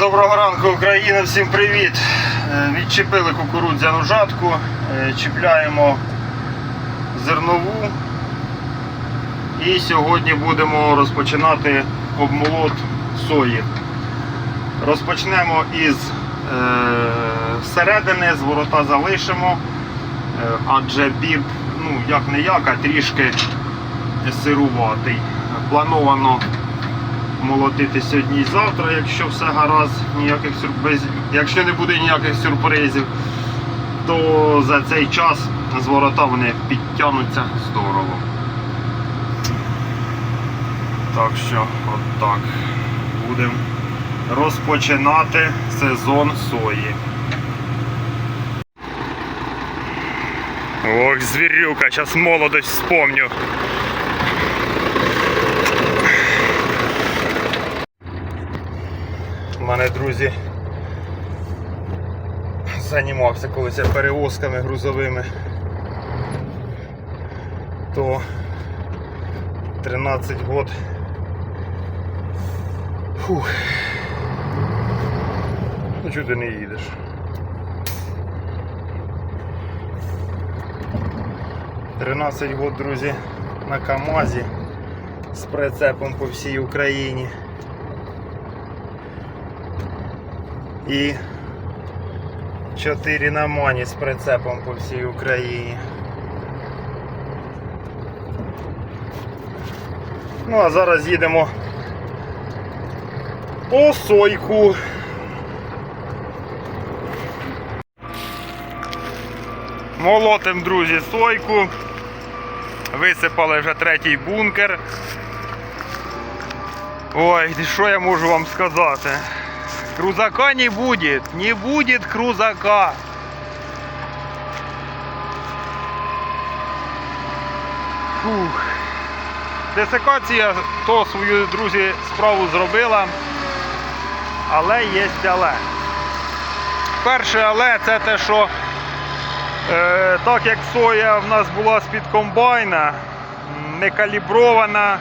Доброго ранку, Україна, всім привіт! Е, Відчепили кукурудзяну жатку, е, чіпляємо зернову. І сьогодні будемо розпочинати обмолот сої. Розпочнемо із е, середини, з ворота залишимо, адже біб, ну як не як, а трішки сируватий. Плановано молотити сьогодні і завтра, якщо все гаразд, ніяких сюрпризів. Якщо не буде ніяких сюрпризів, то за цей час з ворота вони підтягнуться здорово. Так що, от так. Будемо розпочинати сезон сої. Ох, звірюка, зараз молодость вспомню. Мене, друзі, займався колись перевозками грузовими. То 13 год. Фух. Ну чого ти не їдеш? Тринадцять год, друзі, на КАМАЗі з прицепом по всій Україні. І 4 на мані з прицепом по всій Україні. Ну а зараз їдемо по сойку. Молотим, друзі, сойку. Висипали вже третій бункер. Ой, що я можу вам сказати? Крузака не будет, не будет крузака. Фух. Десикація то свою, друзі, справу зробила, але є але. Перше але це те, що е, так як соя в нас була з-під комбайна, не калібрована,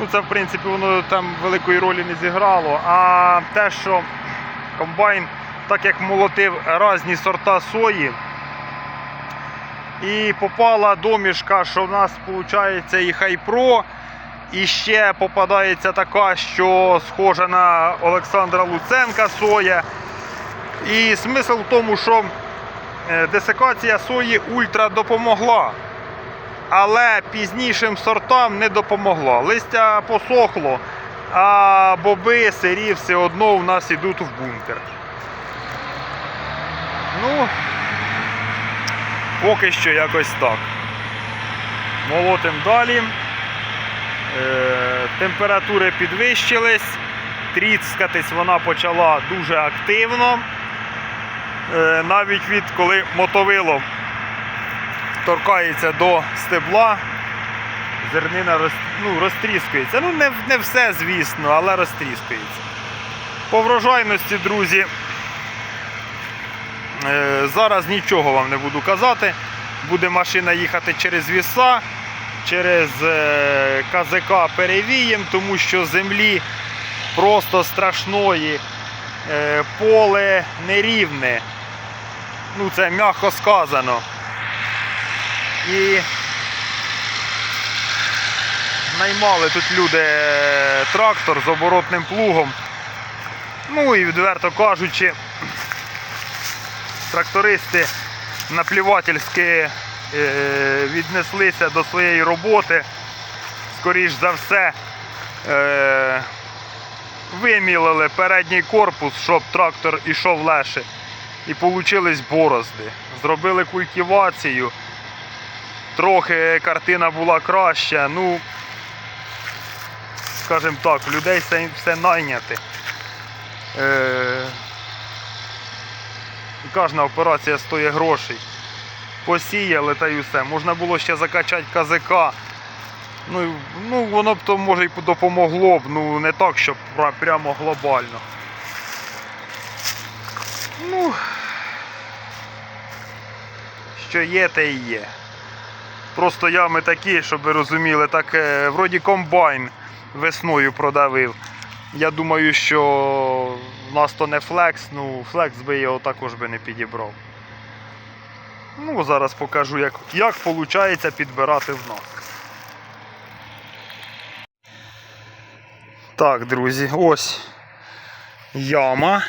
Ну, це в принципі воно там великої ролі не зіграло. А те, що комбайн, так як молотив різні сорта сої, і попала домішка, що в нас виходить і хайпро, і ще попадається така, що схожа на Олександра Луценка соя. І смисл в тому, що е, десикація сої ультра допомогла але пізнішим сортам не допомогло. Листя посохло, а боби сирі все одно у нас йдуть в бункер. Ну, поки що якось так. Молотим далі. Е, температури підвищились, тріскатись вона почала дуже активно. Е, навіть від коли мотовило торкається до стебла, зернина роз, ну, розтріскується. Ну, не, не все, звісно, але розтріскується. По врожайності, друзі, е, зараз нічого вам не буду казати. Буде машина їхати через віса, через е, КЗК перевієм, тому що землі просто страшної, е, поле нерівне. Ну, це м'яко сказано. І наймали тут люди е, трактор з оборотним плугом. Ну і відверто кажучи, трактористи наплівательськи е, віднеслися до своєї роботи. Скоріш за все, е, вимілили передній корпус, щоб трактор ішов легше. І получились борозди. Зробили культивацію трохи картина була краща. Ну, скажімо так, людей все, все найняти. Е, Кожна операція стоїть грошей. Посіяли та й усе. Можна було ще закачати КЗК. Ну, ну воно б то може й допомогло б, ну не так, щоб прямо глобально. Ну, що є, те і є. Просто ями такі, щоб ви розуміли, так е, вроді комбайн весною продавив. Я думаю, що в нас то не флекс, ну флекс би його також би не підібрав. Ну, зараз покажу, як, як виходить підбирати в нас. Так, друзі, ось яма.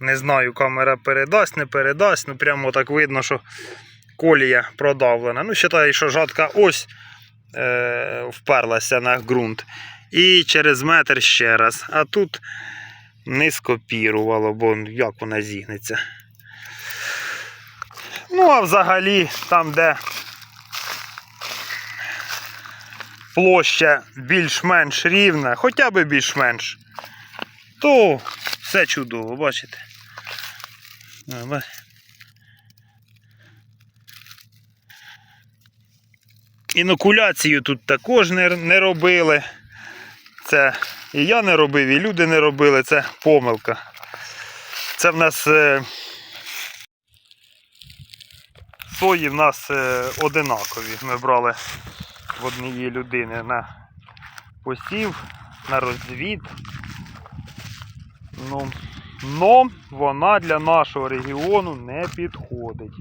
Не знаю, камера передасть, не передасть. Ну прямо так видно, що колія продавлена. Ну, вважаю, що жатка ось е, вперлася на ґрунт. І через метр ще раз. А тут не скопірувало, бо як вона зігнеться. Ну, а взагалі, там, де площа більш-менш рівна, хоча б більш-менш, то все чудово, бачите? А, ба- Інокуляцію тут також не, не робили. Це і я не робив, і люди не робили, це помилка. Це в нас е, сої в нас е, одинакові. Ми брали в однієї людини на посів, на розвід. Ну, но вона для нашого регіону не підходить.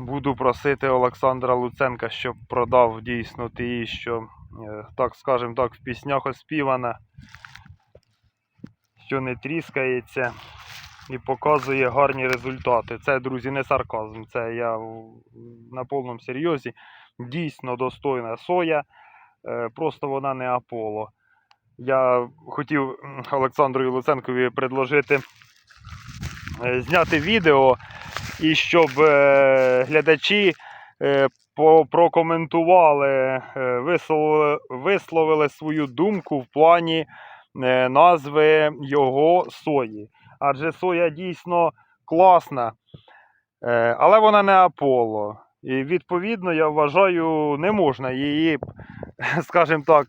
Буду просити Олександра Луценка, щоб продав дійсно ті, що, е, так скажем так, в піснях оспівана, що не тріскається і показує гарні результати. Це, друзі, не сарказм. Це я на повному серйозі. Дійсно достойна соя, е, просто вона не Аполло. Я хотів Олександру Луценкові предложити е, зняти відео і щоб е, глядачі е, прокоментували, е, висловили, свою думку в плані назви його сої. Адже соя дійсно класна, але вона не Аполло. І відповідно, я вважаю, не можна її, скажімо так,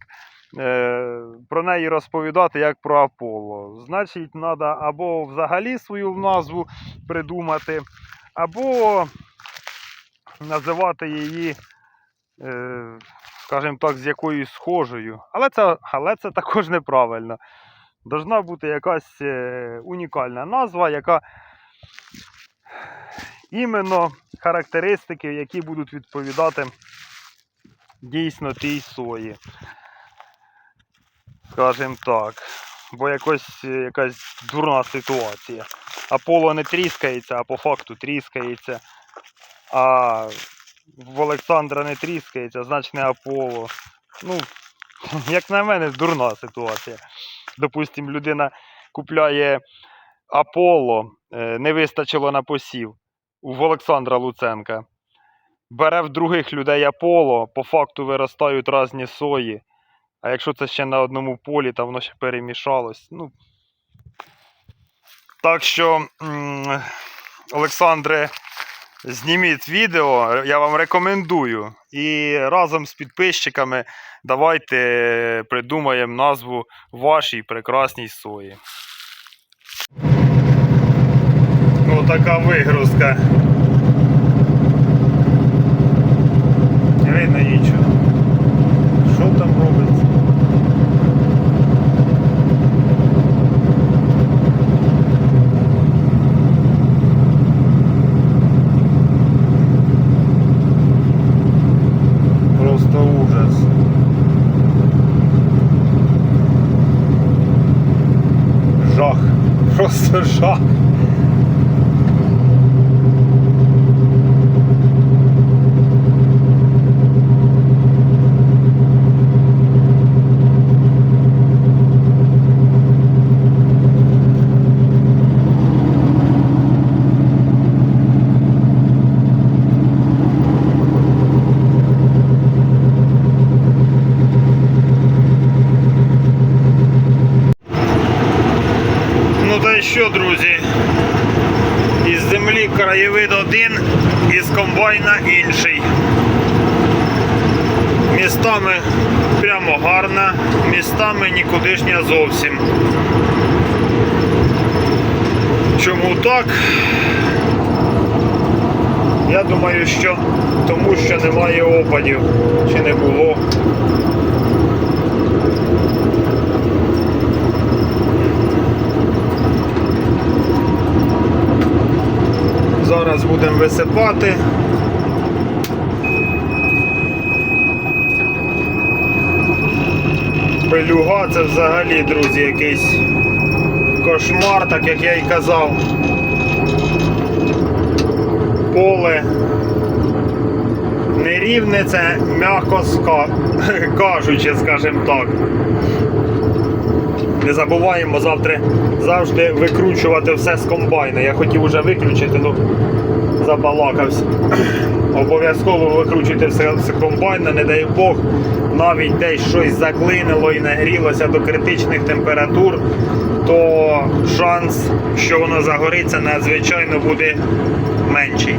про неї розповідати як про Аполло. Значить, треба або взагалі свою назву придумати, або називати її, е, скажімо так, з якоюсь схожою. Але це, але це також неправильно. Должна бути якась е, унікальна назва, яка іменно характеристики, які будуть відповідати дійсно тій сої. Скажімо так. Бо якось, е, якась дурна ситуація. Аполло не тріскається, а по факту тріскається. А в Олександра не тріскається, значить не Аполло. Ну, як на мене, дурна ситуація. Допустим, людина купляє Аполло, е, не вистачило на посів в Олександра Луценка. Бере в других людей Аполло, по факту виростають різні сої. А якщо це ще на одному полі, то воно ще перемішалось. Ну, так що, Олександре, зніміть відео, я вам рекомендую. І разом з підписчиками давайте придумаємо назву вашій прекрасній сої. Отака вигрузка. Не видно нічого. Що там робиться? Просто ужас. Жах. Просто жах. Чому так? Я думаю, що тому що немає опадів, чи не було. Зараз будемо висипати. Пилюга це взагалі, друзі, якийсь кошмар, так як я і казав. Поле нерівне, це м'яко кажучи, скажімо так. Не забуваємо завтра завжди викручувати все з комбайна. Я хотів уже виключити, ну забалакався. Обов'язково викручуйте все комбайна, не дай Бог, навіть десь щось заклинило і нагрілося до критичних температур, то шанс, що воно загориться, надзвичайно буде менший.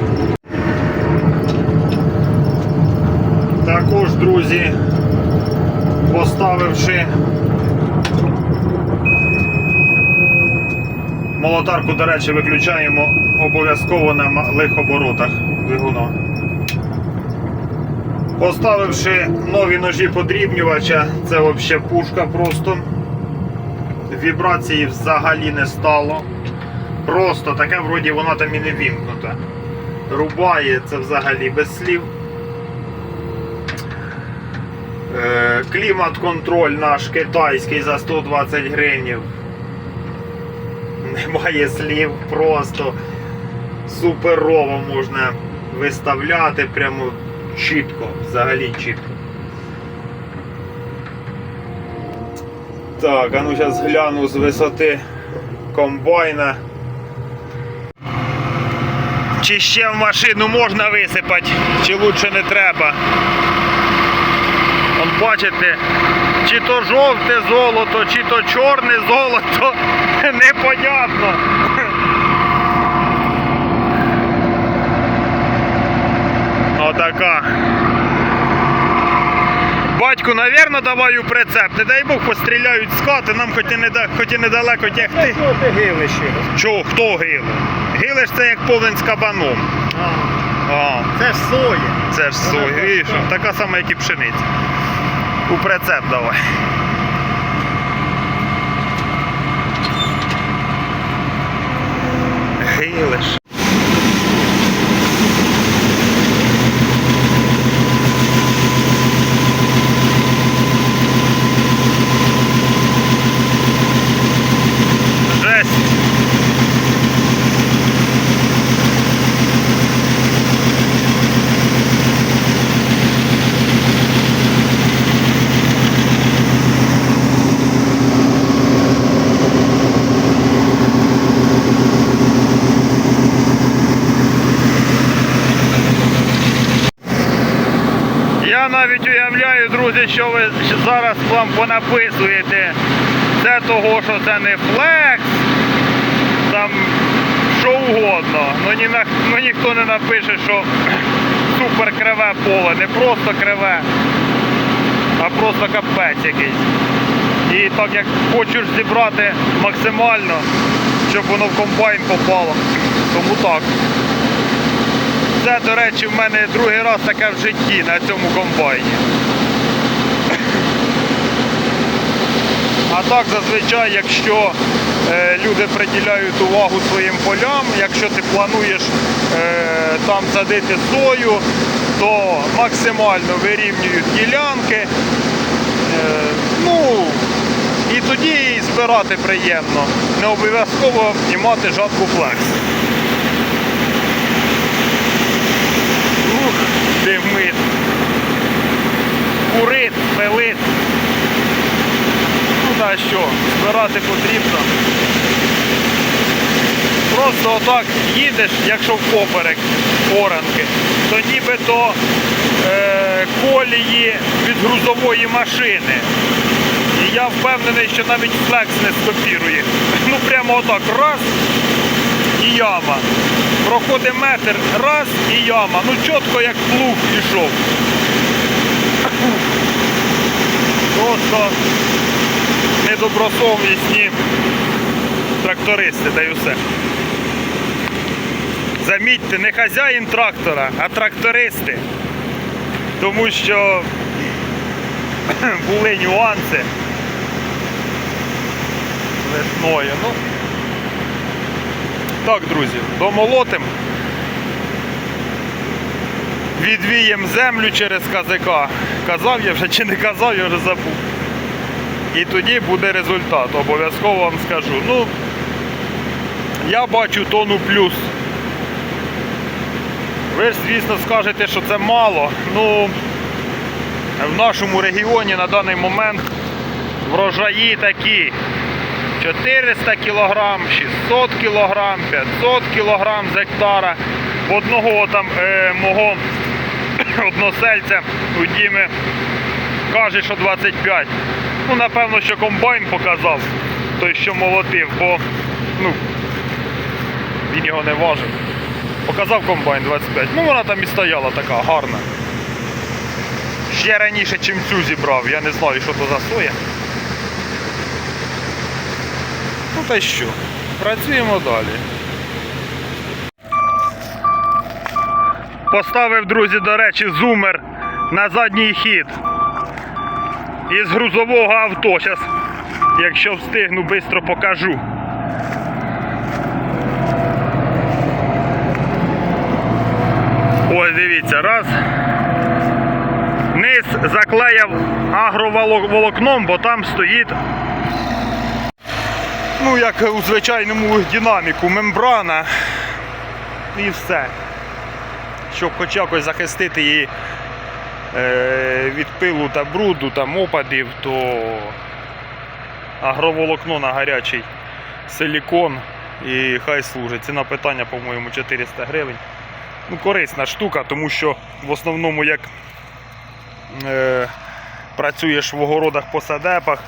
Також, друзі, поставивши молотарку, до речі, виключаємо обов'язково на малих оборотах двигуна. Поставивши нові ножі подрібнювача, це взагалі пушка просто. Вібрації взагалі не стало. Просто таке вроді воно там і не вімкнута. Рубає це взагалі без слів. Е, Клімат-контроль наш китайський за 120 гривнів. Немає слів, просто суперово можна виставляти прямо чітко, взагалі чітко. Так, а ну зараз гляну з висоти комбайна. Чи ще в машину можна висипати, чи лучше не треба. От бачите, чи то жовте золото, чи то чорне золото, непонятно. Отака. Батьку, навірно, даваю прицеп. Не дай Бог постріляють з хати, нам хоч і, неда- хоч і недалеко тягти. Що ти гилиш? Чого, хто гиле? Гилиш це як повен з кабаном. А, Це ж соя. це ж сой, така сама, як і пшениця. У прицеп давай. Гилиш. Жесть. Я навіть уявляю, друзі, що ви зараз вам понаписуєте. Це того, що це не флекс, там що угодно. Ну, ні, ну ніхто не напише, що супер криве поле, не просто криве, а просто капець якийсь. І так як хочеш зібрати максимально, щоб воно в комбайн попало. Тому так. Це, до речі, в мене другий раз таке в житті на цьому комбайні. А так зазвичай, якщо е, люди приділяють увагу своїм полям, якщо ти плануєш е, там садити сою, то максимально вирівнюють ділянки. Е, ну, і тоді і збирати приємно. Не обов'язково і мати жатку флекс. Димит. Курит, пилит. Ну та що, збирати потрібно. Просто отак їдеш, якщо впоперек оранки, то нібито е, колії від грузової машини. І я впевнений, що навіть флекс не скопірує. Ну прямо отак раз яма. Проходить метр, раз і яма. Ну чітко як плуг пішов. Просто недобросовісні трактористи, та й усе. Замітьте, не хазяїн трактора, а трактористи. Тому що були нюанси весною. Ну, так, друзі, домолотим. відвієм землю через КЗК. Казав я вже чи не казав, я вже забув. І тоді буде результат, обов'язково вам скажу. Ну, я бачу тону плюс. Ви ж, звісно, скажете, що це мало. Ну, в нашому регіоні на даний момент врожаї такі. 400 кг, 600 кг, 500 кг з гектара. В Одного там е, мого односельця у Діми каже, що 25. Ну, напевно, що комбайн показав, той, що молотив, бо ну, він його не важив. Показав комбайн 25. Ну вона там і стояла така гарна. Ще раніше, чим цю зібрав, я не знаю, що то за соя. Ну та що, працюємо далі. Поставив, друзі, до речі, зумер на задній хід. Із грузового авто. Зараз, якщо встигну, швидко покажу. Ось дивіться, раз. Низ заклеяв агроволокном, бо там стоїть ну, як у звичайному динаміку, мембрана і все. Щоб хоч якось захистити її е, від пилу та бруду, там опадів, то агроволокно на гарячий силікон і хай служить. Ціна питання, по-моєму, 400 гривень. Ну, корисна штука, тому що в основному як е, працюєш в огородах по садепах,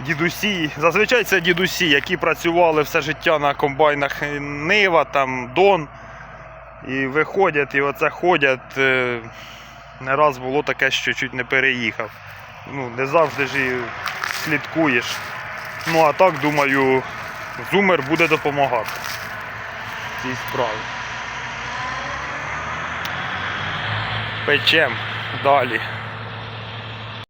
дідусі, зазвичай це дідусі, які працювали все життя на комбайнах Нива, там Дон. І виходять, і оце ходять. е, Не раз було таке, що чуть не переїхав. Ну, не завжди ж і слідкуєш. Ну а так, думаю, зумер буде допомагати в цій справі. Печем далі.